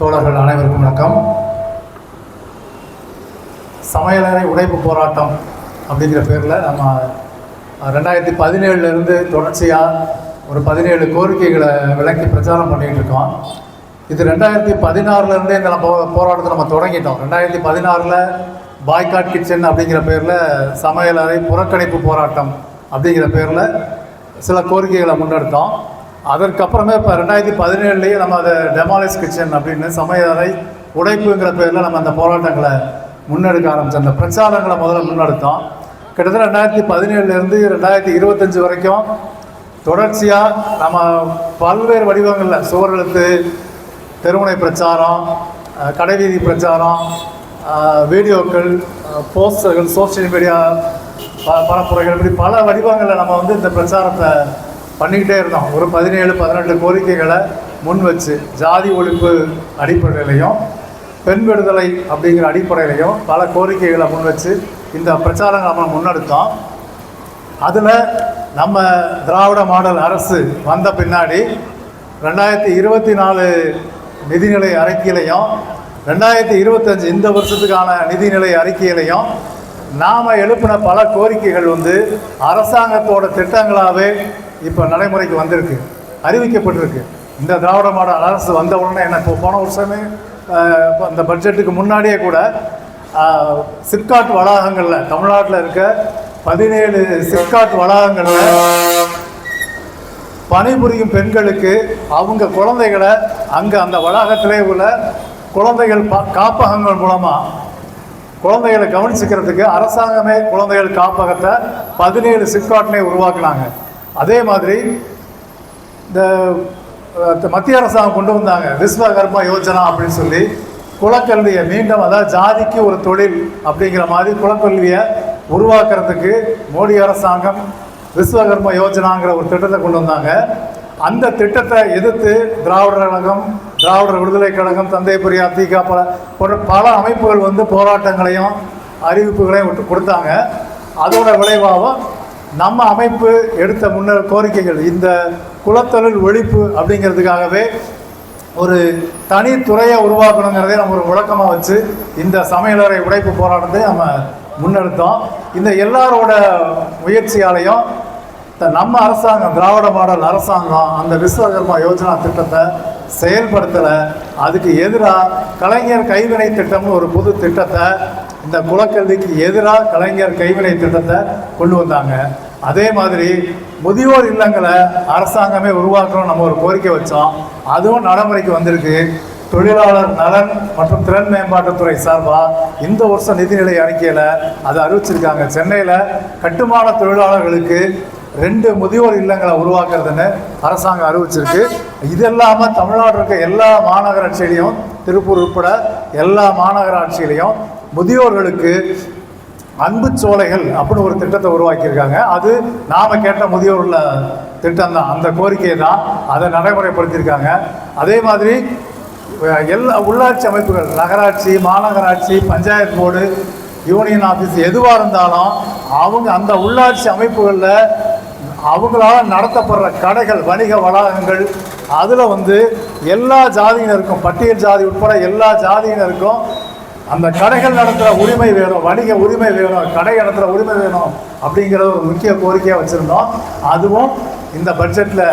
தோழர்கள் அனைவருக்கும் வணக்கம். சமையலறை உடைப்பு போராட்டம் அப்படிங்கிற பேரில் நம்ம ரெண்டாயிரத்தி பதினேழுலேருந்து தொடர்ச்சியாக ஒரு பதினேழு கோரிக்கைகளை விளக்கி பிரச்சாரம் பண்ணிகிட்டு இருக்கோம். இது ரெண்டாயிரத்தி பதினாறுலேருந்தே இந்த நம்ம போராட்டத்தை நம்ம தொடங்கிட்டோம். ரெண்டாயிரத்தி பதினாறில் பாய்காட் கிச்சன் அப்படிங்கிற பேரில் சமையலறை புறக்கணிப்பு போராட்டம் அப்படிங்கிற பேரில் சில கோரிக்கைகளை முன்னெடுத்தோம். அதற்கப்புறமே இப்போ ரெண்டாயிரத்தி பதினேழுலேயே நம்ம அதை டெமாலிஸ் கிச்சன் அப்படின்னு சமையலறை உடைப்புங்கிற பேரில் நம்ம அந்த போராட்டங்களை முன்னெடுக்க ஆரம்பித்தோம் அந்த பிரச்சாரங்களை முதல்ல முன்னெடுத்தோம். கிட்டத்தட்ட ரெண்டாயிரத்தி பதினேழுலேருந்து ரெண்டாயிரத்தி இருபத்தஞ்சி வரைக்கும் தொடர்ச்சியாக நம்ம பல்வேறு வடிவங்களில் சுவரெழுத்து தெருமுனை பிரச்சாரம் கடைவீதி பிரச்சாரம் வீடியோக்கள் போஸ்டர்கள் சோஷியல் மீடியா ப பரப்புரைகள் இப்படி பல வடிவங்களில் நம்ம வந்து இந்த பிரச்சாரத்தை பண்ணிக்கிட்டே இருந்தோம். ஒரு பதினேழு பதினெட்டு கோரிக்கைகளை முன் வச்சு ஜாதி ஒழிப்பு அடிப்படையிலையும் பெண் விடுதலை அப்படிங்கிற அடிப்படையிலையும் பல கோரிக்கைகளை முன் வச்சு இந்த பிரச்சாரங்களை நம்ம முன்னெடுத்தோம். அதில் நம்ம திராவிட மாடல் அரசு வந்த பின்னாடி ரெண்டாயிரத்தி இருபத்தி நாலு நிதிநிலை அறிக்கையிலையும் ரெண்டாயிரத்தி இருபத்தஞ்சு இந்த வருஷத்துக்கான நிதிநிலை அறிக்கையிலையும் நாம் எழுப்பின பல கோரிக்கைகள் வந்து அரசாங்கத்தோட திட்டங்களாகவே இப்போ நடைமுறைக்கு வந்திருக்கு. அறிவிக்கப்பட்டிருக்கு. இந்த திராவிட மாடல் அரசு வந்த உடனே என்ன இப்போ போன வருஷமே அந்த பட்ஜெட்டுக்கு முன்னாடியே கூட சிப்காட் வளாகங்களில் தமிழ்நாட்டில் இருக்க பதினேழு சிப்காட் வளாகங்களில் பணிபுரியும் பெண்களுக்கு அவங்க குழந்தைகளை அங்கே அந்த வளாகத்திலே உள்ள குழந்தைகள் பா காப்பகங்கள் மூலமாக குழந்தைகளை கவனிச்சுக்கிறதுக்கு அரசாங்கமே குழந்தைகள் காப்பகத்தை பதினேழு சிப்காட்லேயே உருவாக்குனாங்க. அதே மாதிரி இந்த மத்திய அரசாங்கம் கொண்டு வந்தாங்க விஸ்வகர்மா யோஜனா அப்படின்னு சொல்லி குலக்கல்வியை மீண்டும் அதாவது ஜாதிக்கு ஒரு தொழில் அப்படிங்கிற மாதிரி குலக்கல்வியை உருவாக்குறதுக்கு மோடி அரசாங்கம் விஸ்வகர்மா யோஜனாங்கிற ஒரு திட்டத்தை கொண்டு வந்தாங்க. அந்த திட்டத்தை எதிர்த்து திராவிடர் கழகம் திராவிடர் விடுதலை கழகம் தந்தை பெரியார் திக பல பல அமைப்புகள் வந்து போராட்டங்களையும் அறிவிப்புகளையும் விட்டு கொடுத்தாங்க. அதோட விளைவாக நம்ம அமைப்பு எடுத்த முன்னர் கோரிக்கைகள் இந்த குலத்தொழில் ஒழிப்பு அப்படிங்கிறதுக்காகவே ஒரு தனி துறையை உருவாக்கணுங்கிறதே நம்ம ஒரு முழக்கமாக வச்சு இந்த சமையலறை உடைப்பு போராட்டத்தை நம்ம முன்னெடுத்தோம். இந்த எல்லாரோட முயற்சியாலையும் த- நம்ம அரசாங்கம் திராவிட மாடல் அரசாங்கம் அந்த விஸ்வகர்மா யோஜனா திட்டத்தை செயல்படுத்தலை. அதுக்கு எதிராக கலைஞர் கைவினை திட்டம்னு ஒரு புது திட்டத்தை இந்த குலக்கல்விக்கு எதிராக கலைஞர் கைவினை திட்டத்தை கொண்டு வந்தாங்க. அதே மாதிரி முதியோர் இல்லங்களை அரசாங்கமே உருவாக்கணும் நம்ம ஒரு கோரிக்கை வச்சோம். அதுவும் நடைமுறைக்கு வந்திருக்கு. தொழிலாளர் நலன் மற்றும் திறன் மேம்பாட்டுத்துறை சார்பாக இந்த வருஷம் நிதிநிலை அறிக்கையில் அதை அறிவிச்சிருக்காங்க. சென்னையில் கட்டுமான தொழிலாளர்களுக்கு ரெண்டு முதியோர் இல்லங்களை உருவாக்குறதுன்னு அரசாங்கம் அறிவிச்சிருக்கு. இது இல்லாமல் தமிழ்நாடு இருக்க எல்லா மாநகராட்சியிலையும் திருப்பூர் உட்பட எல்லா மாநகராட்சியிலையும் முதியோர்களுக்கு அன்பு சோலைகள் அப்படின்னு ஒரு திட்டத்தை உருவாக்கியிருக்காங்க. அது நாம் கேட்ட முதியோர்கள் திட்டம் தான் அந்த கோரிக்கை தான் அதை நடைமுறைப்படுத்தியிருக்காங்க. அதே மாதிரி எல்லா உள்ளாட்சி அமைப்புகள் நகராட்சி மாநகராட்சி பஞ்சாயத்து போர்டு யூனியன் ஆஃபீஸ் எதுவாக இருந்தாலும் அவங்க அந்த உள்ளாட்சி அமைப்புகளில் அவங்களால் நடத்தப்படுற கடைகள் வணிக வளாகங்கள் அதில் வந்து எல்லா ஜாதியினருக்கும் பட்டியல் ஜாதி உட்பட எல்லா ஜாதியினருக்கும் அந்த கடைகள் நடத்துகிற உரிமை வேணும் வணிக உரிமை வேணும் கடை நடத்துகிற உரிமை வேணும் அப்படிங்கிற ஒரு முக்கிய கோரிக்கையாக வச்சுருந்தோம். அதுவும் இந்த பட்ஜெட்டில்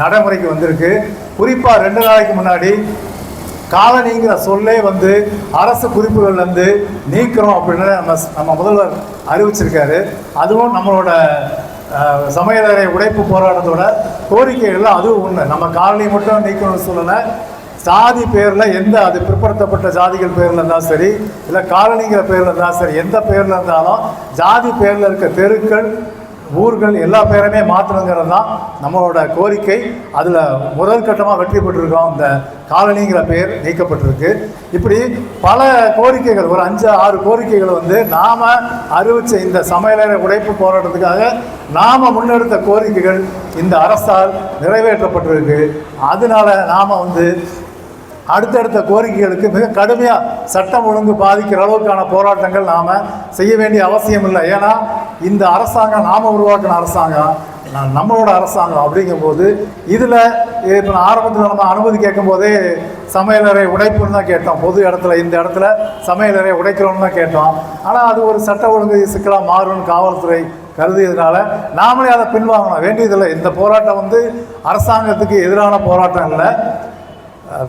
நடைமுறைக்கு வந்திருக்கு. குறிப்பாக ரெண்டு நாளைக்கு முன்னாடி காலனிங்கிற சொல்லே வந்து அரசு குறிப்புகள்லேருந்து நீக்கிறோம் அப்படின்னு நம்ம நம்ம முதல்வர் அறிவிச்சிருக்காரு. அதுவும் நம்மளோட சமையலறை உடைப்பு போராட்டத்தோட கோரிக்கைகள்லாம் அதுவும் ஒன்று நம்ம காலனி மட்டும் நீக்கணும்னு சொல்லலை சாதி பேரில் எந்த அது பிற்படுத்தப்பட்ட ஜாதிகள் பேரில் இருந்தாலும் சரி இல்லை காலனிங்கிற பேரில் இருந்தாலும் சரி எந்த பேரில் இருந்தாலும் ஜாதி பேரில் இருக்க தெருக்கள் ஊர்கள் எல்லா பேருமே மாற்றணுங்கிறது தான் நம்மளோட கோரிக்கை. அதில் முதல் கட்டமாக வெற்றி பெற்றிருக்கோம். இந்த காலனிங்கிற பெயர் நீக்கப்பட்டிருக்கு. இப்படி பல கோரிக்கைகள் ஒரு அஞ்சு ஆறு கோரிக்கைகள் வந்து நாம் அறிவித்த இந்த சமையலறை உடைப்பு போராட்டத்துக்காக நாம் முன்னெடுத்த கோரிக்கைகள் இந்த அரசால் நிறைவேற்றப்பட்டிருக்கு. அதனால நாம் வந்து அடுத்தடுத்த கோரிக்கைகளுக்கு மிக கடுமையாக சட்டம் ஒழுங்கு பாதிக்கிற அளவுக்கான போராட்டங்கள் நாம் செய்ய வேண்டிய அவசியம் இல்லை. ஏன்னா இந்த அரசாங்கம் நாம் உருவாக்கின அரசாங்கம் நான் நம்மளோட அரசாங்கம் அப்படிங்கும்போது இதில் இப்போ நான் ஆரம்பத்தில் நம்ம அனுமதி கேட்கும் போதே சமையலறை உடைப்புன்னு தான் கேட்டோம். பொது இடத்துல இந்த இடத்துல சமையலறை உடைக்கிறோம்னு தான் கேட்டோம். ஆனால் அது ஒரு சட்ட ஒழுங்கு சிக்கலாக மாறும்னு காவல்துறை கருதியதுனால நாமளே அதை பின்வாங்கணும். வேண்டியதில்லை. இந்த போராட்டம் வந்து அரசாங்கத்துக்கு எதிரான போராட்டம் இல்லை.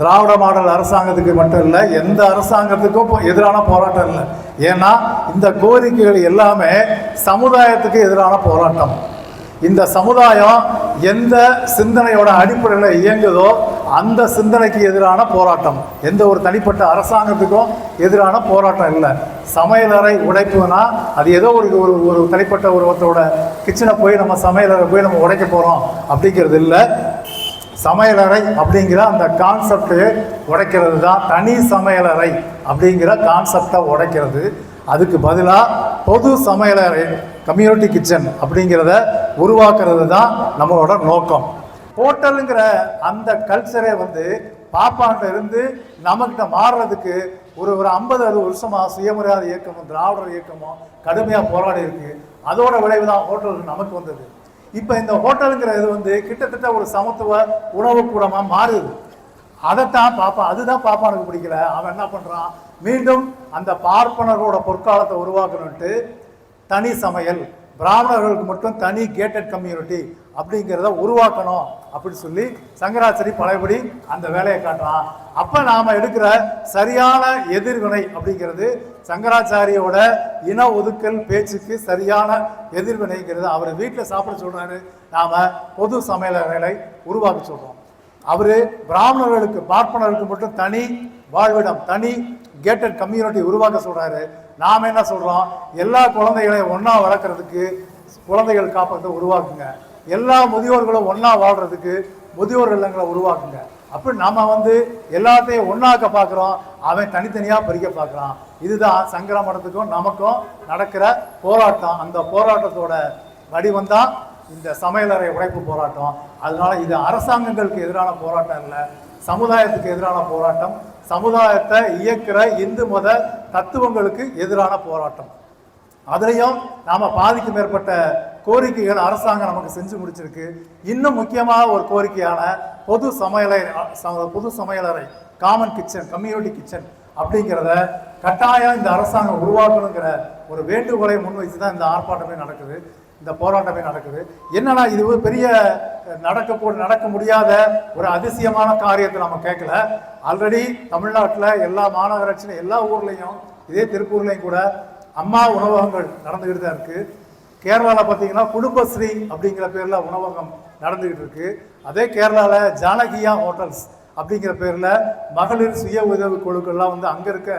திராவிட மாடல் அரசாங்கத்துக்கு மட்டும் இல்லை எந்த அரசாங்கத்துக்கும் இப்போ எதிரான போராட்டம் இல்லை. ஏன்னா இந்த கோரிக்கைகள் எல்லாமே சமுதாயத்துக்கு எதிரான போராட்டம். இந்த சமுதாயம் எந்த சிந்தனையோட அடிப்படையில் இயங்குதோ அந்த சிந்தனைக்கு எதிரான போராட்டம். எந்த ஒரு தனிப்பட்ட அரசாங்கத்துக்கும் எதிரான போராட்டம் இல்லை. சமையலறை உடைப்புனா அது ஏதோ ஒரு ஒரு ஒரு தனிப்பட்ட ஒருவத்தோட கிச்சனை போய் நம்ம சமையலறை போய் நம்ம உடைக்க போகிறோம் அப்படிங்கிறது இல்லை. சமையலறை அப்படிங்கிற அந்த கான்செப்டை உடைக்கிறது தான் தனி சமையலறை அப்படிங்கிற கான்செப்டை உடைக்கிறது. அதுக்கு பதிலாக பொது சமையலறை கம்யூனிட்டி கிச்சன் அப்படிங்கிறத உருவாக்குறது தான் நம்மளோட நோக்கம். ஹோட்டலுங்கிற அந்த கல்ச்சரே வந்து பாப்பாண்ட இருந்து நம்மக்கிட்ட மாறுறதுக்கு ஒரு ஒரு ஐம்பது அறுபது வருஷமாக சுயமரியாதை இயக்கமும் திராவிடர் இயக்கமும் கடுமையாக போராடி இருக்கு அதோட விளைவு தான் ஹோட்டலுக்கு நமக்கு வந்தது. இப்போ இந்த ஹோட்டலுங்கிற இது வந்து கிட்டத்தட்ட ஒரு சமத்துவ உணவு கூடமாக மாறுது. அதைத்தான் பாப்பா அதுதான் பாப்பானுக்கு பிடிக்கல. அவன் என்ன பண்ணுறான் மீண்டும் அந்த பார்ப்பனர்களோட பொற்காலத்தை உருவாக்கணுன்ட்டு தனி சமையல் பிராமணர்களுக்கு மட்டும் தனி கேட்டட் கம்யூனிட்டி அப்படிங்கிறத உருவாக்கணும் அப்படின்னு சொல்லி சங்கராச்சரி பழையபடி அந்த வேலையை காட்டுறான். அப்போ நாம் எடுக்கிற சரியான எதிர்வினை அப்படிங்கிறது சங்கராச்சாரியோட இன ஒதுக்கல் பேச்சுக்கு சரியான எதிர்வினைங்கிறது அவர் வீட்டில் சாப்பிட சொல்கிறாரு நாம் பொது சமையலறைகளை உருவாக்க சொல்கிறோம் அவர் பிராமணர்களுக்கு பார்ப்பனர்களுக்கு மட்டும் தனி வாழ்விடம் தனி கேட்டட் கம்யூனிட்டி உருவாக்க சொல்கிறாரு நாம் என்ன சொல்கிறோம் எல்லா குழந்தைகளையும் ஒன்றா வளர்க்குறதுக்கு குழந்தைகள் காப்பகத்தை உருவாக்குங்க. எல்லா முதியோர்களும் ஒன்றா வாழ்கிறதுக்கு முதியோர் இல்லங்களை உருவாக்குங்க. அப்படி நாம் வந்து எல்லாத்தையும் ஒன்றாக்க பார்க்குறோம் அவன் தனித்தனியாக பிரிக்க பார்க்குறான் இதுதான் சங்கரமடத்துக்கும் நமக்கும் நடக்கிற போராட்டம். அந்த போராட்டத்தோட வடிவம் தான் இந்த சமையலறை உடைப்பு போராட்டம். அதனால இது அரசாங்கங்களுக்கு எதிரான போராட்டம் இல்லை. சமுதாயத்துக்கு எதிரான போராட்டம். சமுதாயத்தை இயக்கிற இந்து மத தத்துவங்களுக்கு எதிரான போராட்டம். அதுலேயும் நாம் பாதிக்கு மேற்பட்ட கோரிக்கைகள் அரசாங்கம் நமக்கு செஞ்சு முடிச்சிருக்கு. இன்னும் முக்கியமாக ஒரு கோரிக்கையான பொது சமையலை பொது சமையலறை காமன் கிச்சன் கம்யூனிட்டி கிச்சன் அப்படிங்கிறத கட்டாயம் இந்த அரசாங்கம் உருவாக்கணுங்கிற ஒரு வேண்டுகோளை முன்வைத்து தான் இந்த ஆர்ப்பாட்டமே நடக்குது. இந்த போராட்டமே நடக்குது. என்னன்னா இது ஒரு பெரிய நடக்க போ நடக்க முடியாத ஒரு அதிசயமான காரியத்தை நம்ம கேட்கல. ஆல்ரெடி தமிழ்நாட்டில் எல்லா மாநகராட்சியிலும் எல்லா ஊர்லேயும் இதே திருப்பூர்லேயும் கூட அம்மா உணவகங்கள் நடந்துக்கிட்டு தான் இருக்குது கேரளாவில் பார்த்தீங்கன்னா குடும்பஸ்ரீ அப்படிங்கிற பேரில் உணவகம் நடந்துக்கிட்டு இருக்கு. அதே கேரளாவில் ஜானகியா ஹோட்டல்ஸ் அப்படிங்கிற பேரில் மகளிர் சுய உதவி குழுக்கள்லாம் வந்து அங்கே இருக்க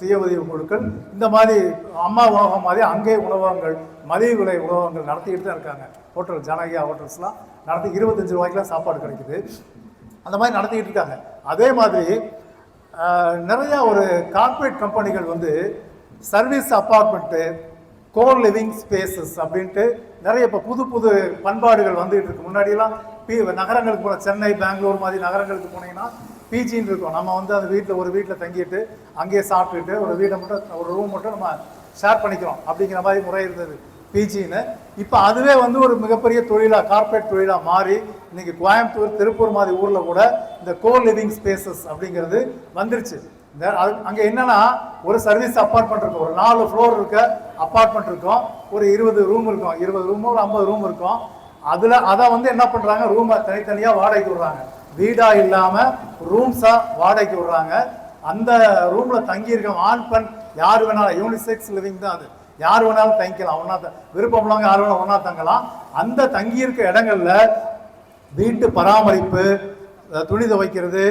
சுய உதவி குழுக்கள் இந்த மாதிரி அம்மா உணவகம் மாதிரி அங்கே உணவகங்கள் மதிய விலை உணவகங்கள் நடத்திக்கிட்டு தான் இருக்காங்க. ஹோட்டல் ஜானகியா ஹோட்டல்ஸ்லாம் நடத்தி இருபத்தஞ்சு ரூபாய்க்குலாம் சாப்பாடு கிடைக்குது. அந்த மாதிரி நடத்திக்கிட்டு இருக்காங்க. அதே மாதிரி நிறையா ஒரு கார்ப்பரேட் கம்பெனிகள் வந்து service apartment co living spaces அப்படின்ட்டு நிறைய இப்போ புது புது பண்பாடுகள் வந்துகிட்டு இருக்கு. முன்னாடியெல்லாம் பி நகரங்களுக்கு போன சென்னை பெங்களூர் மாதிரி நகரங்களுக்கு போனீங்கன்னா பிஜின்னு இருக்கும். நம்ம வந்து அந்த வீட்டில் ஒரு வீட்டில் தங்கிட்டு அங்கேயே சாப்பிட்டுட்டு ஒரு வீட்டை மட்டும் ஒரு ரூம் மட்டும் நம்ம ஷேர் பண்ணிக்கிறோம் அப்படிங்கிற மாதிரி முறை இருந்தது பிஜின்னு. இப்போ அதுவே வந்து ஒரு மிகப்பெரிய தொழிலாக கார்ப்பரேட் தொழிலாக மாறி இன்னைக்கு கோயம்புத்தூர் திருப்பூர் மாதிரி ஊரில் கூட இந்த கோ லிவிங் ஸ்பேசஸ் அப்படிங்கிறது வந்துருச்சு. அங்கே என்னன்னா ஒரு சர்வீஸ் அப்பார்ட்மெண்ட் இருக்கும். ஒரு நாலு ஃப்ளோர் இருக்க அப்பார்ட்மெண்ட் இருக்கும். ஒரு இருபது ரூம் இருக்கும். இருபது ரூமோ ஒரு ஐம்பது ரூம் இருக்கும். அதில் அதை வந்து என்ன பண்ணுறாங்க ரூமை தனித்தனியாக வாடகைக்கு விடுறாங்க. வீடா இல்லாமல் ரூம்ஸாக வாடகைக்கு விடுறாங்க. அந்த ரூமில் தங்கியிருக்கோம் ஆண் பெண் யார் வேணாலும் யூனிசெக்ஸ் லிவிங் தான் அது. யார் வேணாலும் தங்கிக்கலாம். ஒன்னா விருப்பம் உள்ளவங்க யார் வேணாலும் ஒன்றா தங்கலாம். அந்த தங்கியிருக்க இடங்களில் வீட்டு பராமரிப்பு துணி துவைக்கிறது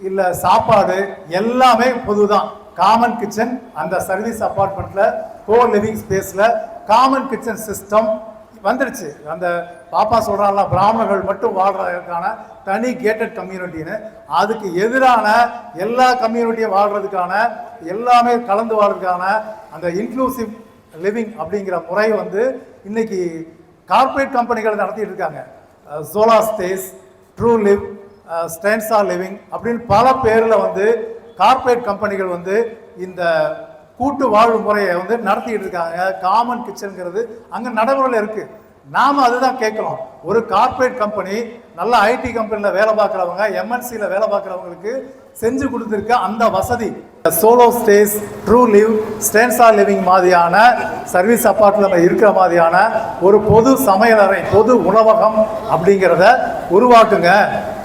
இல்லை சாப்பாடு எல்லாமே பொது தான் காமன் கிச்சன் அந்த சர்வீஸ் அப்பார்ட்மெண்ட்டில் கோ லிவிங் ஸ்பேஸில் காமன் கிச்சன் சிஸ்டம் வந்துருச்சு. அந்த பாப்பா சொல்கிறாங்களா பிராமணர்கள் மட்டும் வாழ்கிறதுக்கான தனி கேட்டட் கம்யூனிட்டின்னு அதுக்கு எதிரான எல்லா கம்யூனிட்டியும் வாழ்கிறதுக்கான எல்லாமே கலந்து வாழ்றதுக்கான அந்த இன்க்ளூசிவ் லிவிங் அப்படிங்கிற முறை வந்து இன்னைக்கு கார்ப்பரேட் கம்பெனிகள் நடத்திட்டு இருக்காங்க. Zolo stays Truliv Stanza living அப்படின்னு பல பேரில் வந்து கார்ப்பரேட் கம்பெனிகள் வந்து இந்த கூட்டு வாழ்வு முறையை வந்து நடத்திக்கிட்டு இருக்காங்க. காமன் கிச்சனுங்கிறது அங்கே நடைமுறையில் இருக்குது நாம் அதுதான் கேட்குறோம். ஒரு கார்ப்பரேட் கம்பெனி நல்ல ஐடி கம்பெனியில் வேலை பார்க்குறவங்க எம்என்சியில் வேலை பார்க்குறவங்களுக்கு செஞ்சு கொடுத்துருக்க அந்த வசதி solo stays true live or living மாதிரியான சர்வீஸ் அப்பார்ட்மெண்ட் இருக்கிற மாதிரியான ஒரு பொது சமையலறை பொது உணவகம் அப்படிங்கிறத உருவாக்குங்க.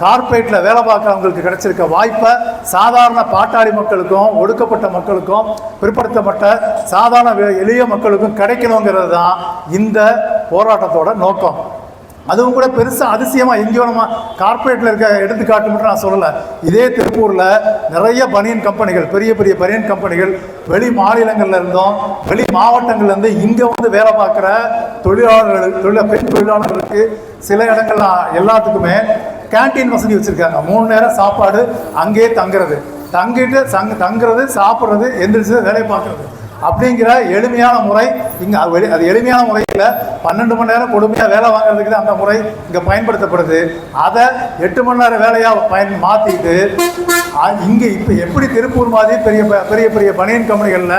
கார்ப்பரேட்டில் வேலை பார்க்குறவங்களுக்கு கிடைச்சிருக்க வாய்ப்பை சாதாரண பாட்டாளி மக்களுக்கும் ஒடுக்கப்பட்ட மக்களுக்கும் பிற்படுத்தப்பட்ட சாதாரண எளிய மக்களுக்கும் கிடைக்கணுங்கிறது தான் இந்த போராட்டத்தோட நோக்கம். அதுவும் கூட பெருசாக அதிசயமாக எங்கேயோ நம்ம கார்ப்பரேட்டில் இருக்க எடுத்துக்காட்டு மட்டும் நான் சொல்லலை. இதே திருப்பூரில் நிறைய பனியன் கம்பெனிகள் பெரிய பெரிய பனியன் கம்பெனிகள் வெளி மாநிலங்களில் இருந்தும் வெளி மாவட்டங்கள்லேருந்து இங்கே வந்து வேலை பார்க்குற தொழிலாளர்கள் தொழில பெண் தொழிலாளர்களுக்கு சில இடங்கள்லாம் எல்லாத்துக்குமே கேண்டீன் வசதி வச்சுருக்காங்க. மூணு நேரம் சாப்பாடு அங்கேயே தங்குறது. தங்கிட்டு தங்க தங்குறது சாப்பிட்றது எந்திரிச்சு வேலையை பார்க்குறது. அப்படிங்கிற எளிமையான முறை இங்கே அது வெளி- அது எளிமையான முறையில் பன்னெண்டு மணி நேரம் கொடுமையாக வேலை வாங்குறதுக்கு தான் அந்த முறை இங்கே பயன்படுத்தப்படுது. அதை எட்டு மணி நேரம் வேலையாக பயன் மாற்றிட்டு இங்கே இப்போ எப்படி திருப்பூர் மாதிரி பெரிய ப- பெரிய பெரிய பனியன் கம்பெனிகளில்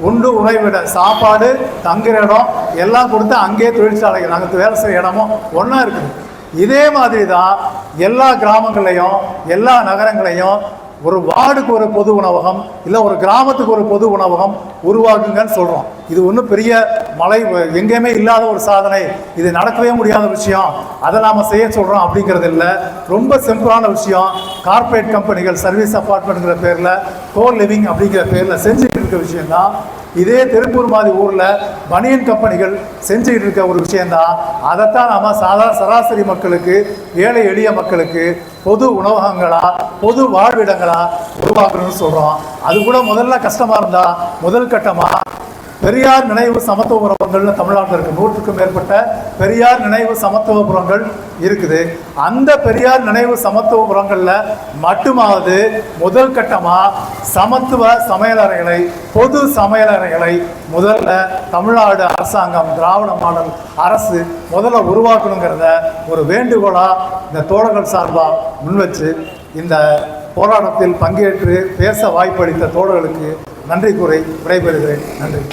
உண்டு உறைவிட சாப்பாடு தங்குற இடம் எல்லாம் கொடுத்து அங்கேயே தொழிற்சாலைகள் நாங்கள் வேலை செய்கிற இடமும் ஒன்றா இருக்குது. இதே மாதிரி தான் எல்லா கிராமங்களையும் எல்லா நகரங்களையும் ஒரு வார்டுக்கு ஒரு பொது உணவகம் இல்லை ஒரு கிராமத்துக்கு ஒரு பொது உணவகம் உருவாக்குங்கன்னு சொல்கிறோம் இது ஒன்றும் பெரிய மலை எங்கேயுமே இல்லாத ஒரு சாதனை. இது நடக்கவே முடியாத விஷயம். அதை நாம் செய்ய சொல்கிறோம் அப்படிங்கிறது இல்லை. ரொம்ப சிம்பிளான விஷயம். கார்ப்பரேட் கம்பெனிகள் சர்வீஸ் அப்பார்ட்மெண்ட்ங்கிற பேரில் கோ லிவிங் அப்படிங்கிற பேரில் செஞ்சுட்டு இருக்க விஷயம்தான் இதே திருப்பூர் மாதிரி ஊரில் பனியன் கம்பெனிகள் செஞ்சுக்கிட்டு இருக்க ஒரு விஷயந்தான் அதைத்தான் நாம் சாதா சராசரி மக்களுக்கு ஏழை எளிய மக்களுக்கு பொது உணவகங்களாக பொது வாழ்விடங்களாக உருவாக்கணும்னு சொல்கிறோம் அது கூட முதல்ல கஷ்டமாக இருந்தால் முதல் கட்டமாக பெரியார் நினைவு சமத்துவபுரங்கள்னு தமிழ்நாட்டில் இருக்கு. நூற்றுக்கும் மேற்பட்ட பெரியார் நினைவு சமத்துவபுரங்கள் இருக்குது. அந்த பெரியார் நினைவு சமத்துவபுரங்களில் மட்டுமாவது முதல் கட்டமாக சமத்துவ சமையலறைகளை பொது சமையலறைகளை முதல்ல தமிழ்நாடு அரசாங்கம் திராவிட மாடல் அரசு முதல்ல உருவாக்கணுங்கிறத ஒரு வேண்டுகோளாக இந்த தோழர்கள் சார்பாக முன்வச்சு இந்த போராட்டத்தில் பங்கேற்று பேச வாய்ப்பளித்த தோழர்களுக்கு நன்றி கூறி விடைபெறுகிறேன். நன்றி.